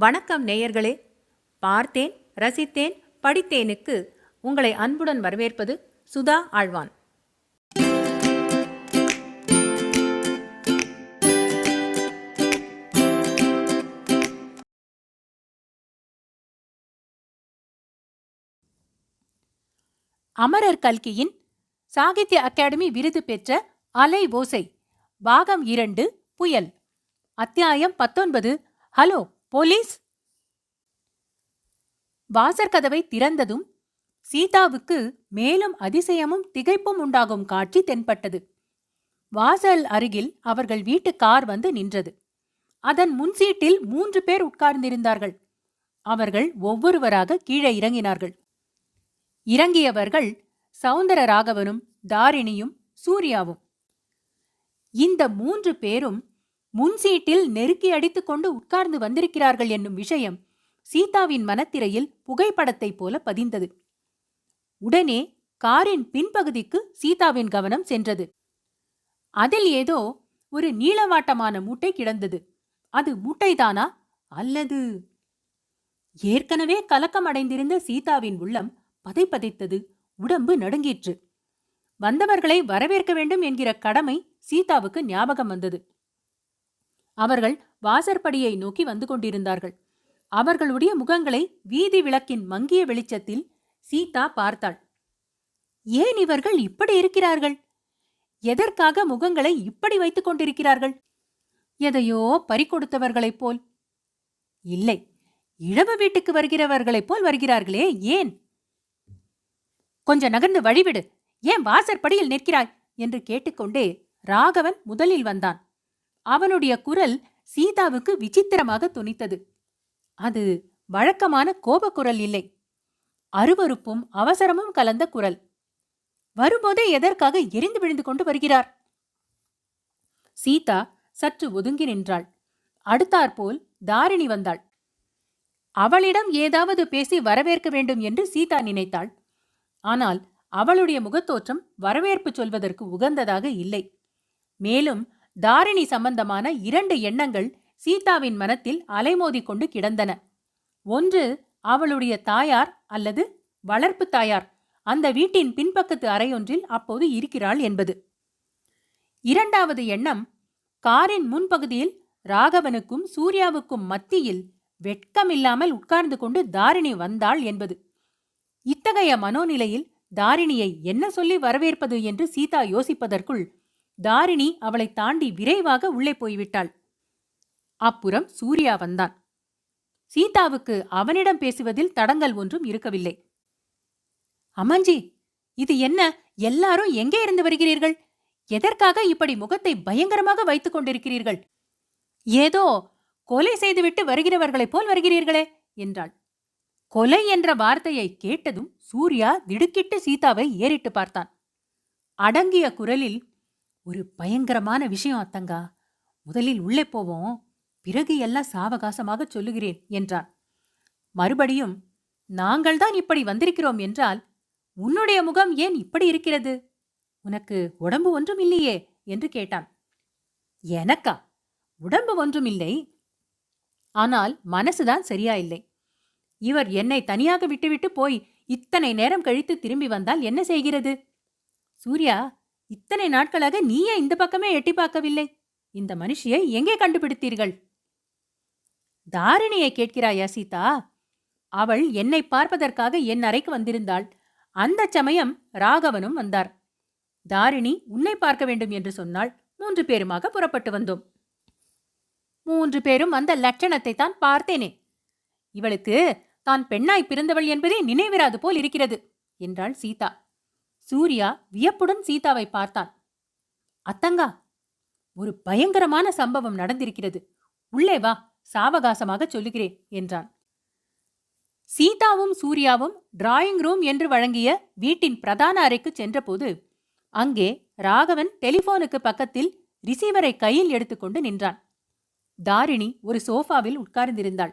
வணக்கம் நேயர்களே. பார்த்தேன் ரசித்தேன் படித்தேனுக்கு உங்களை அன்புடன் வரவேற்பது சுதா ஆழ்வான். அமரர் கல்கியின் சாகித்ய அகாடமி விருது பெற்ற அலை ஓசை பாகம் இரண்டு புயல். அத்தியாயம் பத்தொன்பது ஹலோ! போலீஸ்? வாசற்கதவை திறந்ததும் சீதாவுக்கு மேலும் அதிசயமும் திகைப்பும் உண்டாகும் காட்சி தென்பட்டது. வாசல் அருகில் அவர்கள் வீட்டு கார் வந்து நின்றது. அதன் முன்சீட்டில் மூன்று பேர் உட்கார்ந்திருந்தார்கள். அவர்கள் ஒவ்வொருவராக கீழே இறங்கினார்கள். இறங்கியவர்கள் சௌந்தர ராகவனும் தாரிணியும் சூர்யாவும். இந்த மூன்று பேரும் முன்சீட்டில் நெருக்கி அடித்துக் கொண்டு உட்கார்ந்து வந்திருக்கிறார்கள் என்னும் விஷயம் சீதாவின் மனத்திரையில் புகைப்படத்தைப் போல பதிந்தது. உடனே காரின் பின்பகுதிக்கு சீதாவின் கவனம் சென்றது. அதில் ஏதோ ஒரு நீளவாட்டமான மூட்டை கிடந்தது. அது மூட்டைதானா? அல்லது? ஏற்கனவே கலக்கம் அடைந்திருந்த சீதாவின் உள்ளம் பதைப்பதைத்தது உடம்பு நடுங்கிற்று. வந்தவர்களை வரவேற்க வேண்டும் என்கிற கடமை சீதாவுக்கு ஞாபகம் வந்தது. அவர்கள் வாசற்படியை நோக்கி வந்து கொண்டிருந்தார்கள். அவர்களுடைய முகங்களை வீதி விளக்கின் மங்கிய வெளிச்சத்தில் சீதா பார்த்தாள். ஏன் இவர்கள் இப்படி இருக்கிறார்கள்? எதற்காக முகங்களை இப்படி வைத்துக் கொண்டிருக்கிறார்கள்? எதையோ பறிகொடுத்தவர்களைப் போல். இல்லை இழவு வீட்டுக்கு வருகிறவர்களைப் போல் வருகிறார்களே ஏன்? கொஞ்சம் நகர்ந்து வழிவிடு ஏன் வாசற்படியில் நிற்கிறாய்? என்று கேட்டுக்கொண்டே ராகவன் முதலில் வந்தான். அவனுடைய குரல் சீதாவுக்கு விசித்திரமாக துணித்தது. அது வழக்கமான கோபக்குரல் இல்லை. அருவருப்பும் அவசரமும் கலந்த குரல். வரும்போதே எதற்காக எரிந்து விழுந்து கொண்டு வருகிறார்? சீதா சற்று ஒதுங்கி நின்றாள். அடுத்தாற்போல் தாரிணி வந்தாள். அவளிடம் ஏதாவது பேசி வரவேற்க வேண்டும் என்று சீதா நினைத்தாள். ஆனால் அவளுடைய முகத்தோற்றம் வரவேற்பு சொல்வதற்கு உகந்ததாக இல்லை. மேலும் தாரிணி சம்பந்தமான இரண்டு எண்ணங்கள் சீதாவின் மனத்தில் அலைமோதி கொண்டு கிடந்தன. ஒன்று அவளுடைய தாயார் அல்லது வளர்ப்பு தாயார். அந்த வீட்டின் பின்பக்கத்து அறையொன்றில் அப்போது இருக்கிறாள் என்பது. இரண்டாவது எண்ணம் காரின் முன்பகுதியில் ராகவனுக்கும் சூர்யாவுக்கும் மத்தியில் வெட்கமில்லாமல் உட்கார்ந்து கொண்டு தாரிணி வந்தாள் என்பது. இத்தகைய மனோநிலையில் தாரிணியை என்ன சொல்லி வரவேற்பது என்று சீதா யோசிப்பதற்குள் தாரிணி அவளை தாண்டி விரைவாக உள்ளே போய்விட்டாள். அப்புறம் சூர்யா வந்தான். சீதாவுக்கு அவனிடம் பேசுவதில் தடங்கல் ஒன்றும் இருக்கவில்லை. அம்மஞ்சி இது என்ன? எல்லாரும் எங்கே இருந்து வருகிறீர்கள்? எதற்காக இப்படி முகத்தை பயங்கரமாக வைத்துக் கொண்டிருக்கிறீர்கள்? ஏதோ கொலை செய்துவிட்டு வருகிறவர்களைப் போல் வருகிறீர்களே என்றாள். கொலை என்ற வார்த்தையை கேட்டதும் சூர்யா திடுக்கிட்டு சீதாவை ஏறிட்டு பார்த்தான். அடங்கிய குரலில் ஒரு பயங்கரமான விஷயம் அத்தங்கா. முதலில் உள்ளே போவோம். பிறகு எல்லாம் சாவகாசமாக சொல்லுகிறேன் என்றான் மறுபடியும் நாங்கள்தான் இப்படி வந்திருக்கிறோம் என்றால் உன்னுடைய முகம் ஏன் இப்படி இருக்கிறது? உனக்கு உடம்பு ஒன்றும் இல்லையே என்று கேட்டான். எனக்கா? உடம்பு ஒன்றும் இல்லை. ஆனால் மனசுதான் சரியா இல்லை. இவர் என்னை தனியாக விட்டுவிட்டு போய் இத்தனை நேரம் கழித்து திரும்பி வந்தால் என்ன செய்கிறது? சூர்யா இத்தனை நாட்களாக நீயே இந்த பக்கமே எட்டி பார்க்கவில்லை. இந்த மனுஷியை எங்கே கண்டுபிடித்தீர்கள்? தாரிணியை கேட்கிறாயா சீதா? அவள் என்னை பார்ப்பதற்காக என் அறைக்கு வந்திருந்தாள். அந்த சமயம் ராகவனும் வந்தார். தாரிணி உன்னை பார்க்க வேண்டும் என்று சொன்னாள். மூன்று பேருமாக புறப்பட்டு வந்தோம். மூன்று பேரும் அந்த லட்சணத்தை தான் பார்த்தேனே. இவளுக்கு தான் பெண்ணாய் பிறந்தவள் என்பதே நினைவிராது போல் இருக்கிறது என்றாள் சீதா. சூர்யா வியப்புடன் சீதாவை பார்த்தான். அத்தங்கா ஒரு பயங்கரமான சம்பவம் நடந்திருக்கிறது. உள்ளே வா சாவகாசமாக சொல்லுகிறேன் என்றான். சீதாவும் சூர்யாவும் டிராயிங் ரூம் என்று வழங்கிய வீட்டின் பிரதான அறைக்கு சென்றபோது அங்கே ராகவன் டெலிபோனுக்கு பக்கத்தில் ரிசீவரை கையில் எடுத்துக்கொண்டு நின்றான். தாரிணி ஒரு சோஃபாவில் உட்கார்ந்திருந்தாள்.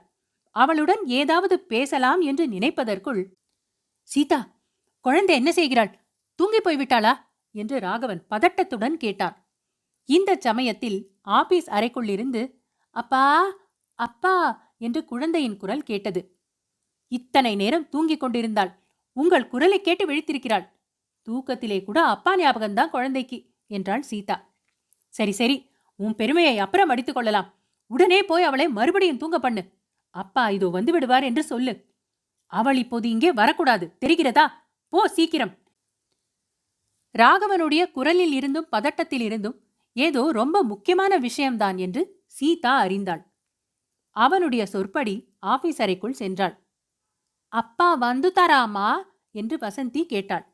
அவளுடன் ஏதாவது பேசலாம் என்று நினைப்பதற்குள் சீதா குழந்தை என்ன செய்கிறாள்? தூங்கி போய்விட்டாளா? என்று ராகவன் பதட்டத்துடன் கேட்டான். இந்த சமயத்தில் ஆபீஸ் அறைக்குள்ளிருந்து அப்பா அப்பா என்று குழந்தையின் குரல் கேட்டது. இத்தனை நேரம் தூங்கிக் கொண்டிருந்தாள். உங்கள் குரலை கேட்டு விழித்திருக்கிறாள். தூக்கத்திலே கூட அப்பா ஞாபகம்தான் குழந்தைக்கு என்றாள் சீதா. சரி சரி. உன் பெருமையை அப்புறம் அடித்துக் கொள்ளலாம். உடனே போய் அவளை மறுபடியும் தூங்க பண்ணு. அப்பா இதோ வந்து விடுவார் என்று சொல்லு. அவள் இப்போது இங்கே வரக்கூடாது. தெரிகிறதா? போ சீக்கிரம். ராகவனுடைய குரலில் இருந்தும் பதட்டத்தில் இருந்தும் ஏதோ ரொம்ப முக்கியமான விஷயம்தான் என்று சீதா அறிந்தாள். அவனுடைய சொற்படி ஆபீஸ் அறைக்குள் சென்றாள். அப்பா வந்துட்டாராமா என்று வசந்தி கேட்டாள்.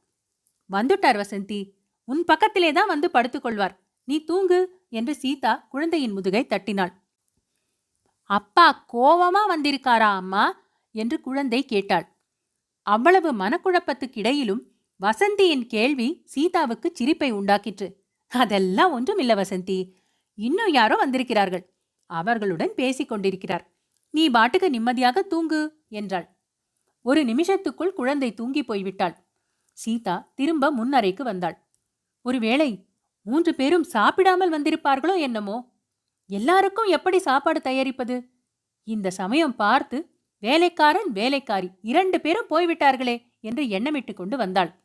வந்துட்டார் வசந்தி. உன் பக்கத்திலே தான் வந்து படுத்துக்கொள்வார் நீ தூங்கு என்று சீதா குழந்தையின் முதுகை தட்டினாள். அப்பா கோவமா வந்திருக்காரா அம்மா? என்று குழந்தை கேட்டாள். அவ்வளவு மனக்குழப்பத்துக்கிடையிலும் வசந்தியின் கேள்வி சீதாவுக்கு சிரிப்பை உண்டாக்கிற்று. அதெல்லாம் ஒன்றுமில்ல வசந்தி. இன்னும் யாரோ வந்திருக்கிறார்கள். அவர்களுடன் பேசிக் கொண்டிருக்கிறார். நீ பாட்டுக்கு நிம்மதியாக தூங்கு என்றாள். ஒரு நிமிஷத்துக்குள் குழந்தை தூங்கி போய்விட்டாள். சீதா திரும்ப முன்னறைக்கு வந்தாள். ஒருவேளை மூன்று பேரும் சாப்பிடாமல் வந்திருப்பார்களோ என்னமோ? எல்லாருக்கும் எப்படி சாப்பாடு தயாரிப்பது? இந்த சமயம் பார்த்து வேலைக்காரன் வேலைக்காரி இரண்டு பேரும் போய்விட்டார்களே என்று எண்ணமிட்டு கொண்டு வந்தாள்.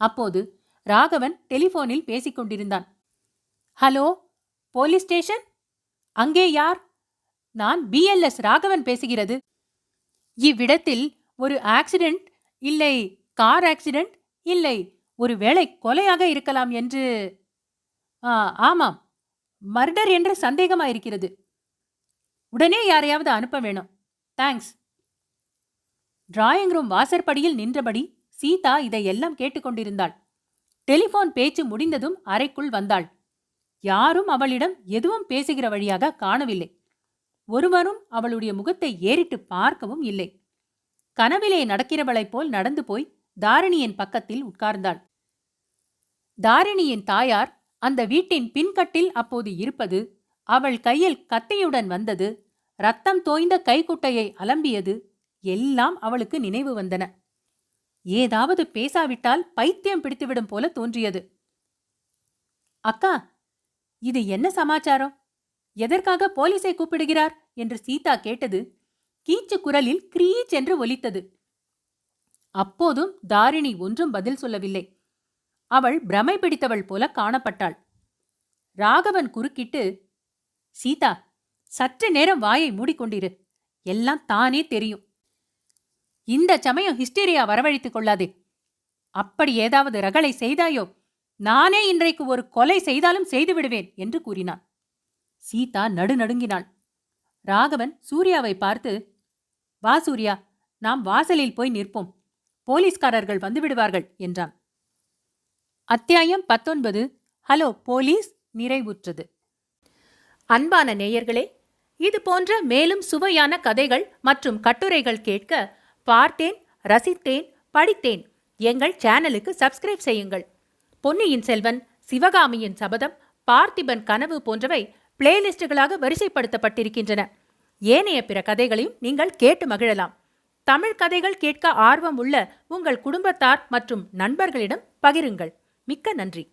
அப்போது ராகவன் டெலிபோனில் பேசிக்கொண்டிருந்தான். Hello police station? அங்கே யார்? நான் பிஎல்எஸ் ராகவன் பேசுகிறது. இவ்விடத்தில் ஒரு ஆக்சிடென்ட் இல்லை கார் ஆக்சிடென்ட் இல்லை ஒரு வேளை கொலையாக இருக்கலாம் என்று ஆ ஆமாம் மர்டர் என்று சந்தேகமாயிருக்கிறது. உடனே யாரையாவது அனுப்ப வேணும். தேங்க்ஸ். டிராயிங் ரூம் வாசற்படியில் நின்றபடி சீதா இதையெல்லாம் கேட்டுக்கொண்டிருந்தாள். டெலிபோன் பேச்சு முடிந்ததும் அறைக்குள் வந்தாள். யாரும் அவளிடம் எதுவும் பேசுகிற வழியாக காணவில்லை. ஒருவரும் அவளுடைய முகத்தை ஏறிட்டு பார்க்கவும் இல்லை. கனவிலே நடக்கிறவளைப் போல் நடந்து போய் தாரிணியின் பக்கத்தில் உட்கார்ந்தாள். தாரிணியின் தாயார் அந்த வீட்டின் பின்கட்டில் அப்போது இருப்பது அவள் கையில் கத்தியுடன் வந்தது ரத்தம் தோய்ந்த கைக்குட்டையை அலம்பியது எல்லாம் அவளுக்கு நினைவு வந்தன. ஏதாவது பேசாவிட்டால் பைத்தியம் பிடித்துவிடும் போல தோன்றியது. அக்கா இது என்ன சமாச்சாரம்? எதற்காக போலீஸை கூப்பிடுகிறார்? என்று சீதா கேட்டது கீச்சு குரலில் கிரீச் என்று ஒலித்தது. அப்போதும் தாரிணி ஒன்றும் பதில் சொல்லவில்லை. அவள் பிரமை பிடித்தவள் போல காணப்பட்டாள். ராகவன் குறுக்கிட்டு சீதா சற்று நேரம் வாயை மூடிக்கொண்டிரு. எல்லாம் தானே தெரியும். இந்த சமயம் ஹிஸ்டீரியா வரவழைத்துக் கொள்ளாதே. அப்படி ஏதாவது ரகளை செய்தாயோ? நானே இன்றைக்கு ஒரு கொலை செய்தாலும் செய்து விடுவேன் என்று கூறினான். சீதா நடுநடுங்கினாள். ராகவன் சூர்யாவை பார்த்து வா சூர்யா நாம் வாசலில் போய் நிற்போம். போலீஸ்காரர்கள் வந்துவிடுவார்கள் என்றான். அத்தியாயம் பத்தொன்பது ஹலோ போலீஸ் நிறைவுற்றது. அன்பான நேயர்களே இது போன்ற மேலும் சுவையான கதைகள் மற்றும் கட்டுரைகள் கேட்க பார்த்தேன் ரசித்தேன் படித்தேன். எங்கள் சேனலுக்கு சப்ஸ்கிரைப் செய்யுங்கள். பொன்னியின் செல்வன் சிவகாமியின் சபதம் பார்த்திபன் கனவு போன்றவை பிளேலிஸ்டுகளாக வரிசைப்படுத்தப்பட்டிருக்கின்றன. ஏனைய பிற கதைகளையும் நீங்கள் கேட்டு மகிழலாம். தமிழ் கதைகள் கேட்க ஆர்வம் உள்ள உங்கள் குடும்பத்தார் மற்றும் நண்பர்களிடம் பகிருங்கள். மிக்க நன்றி.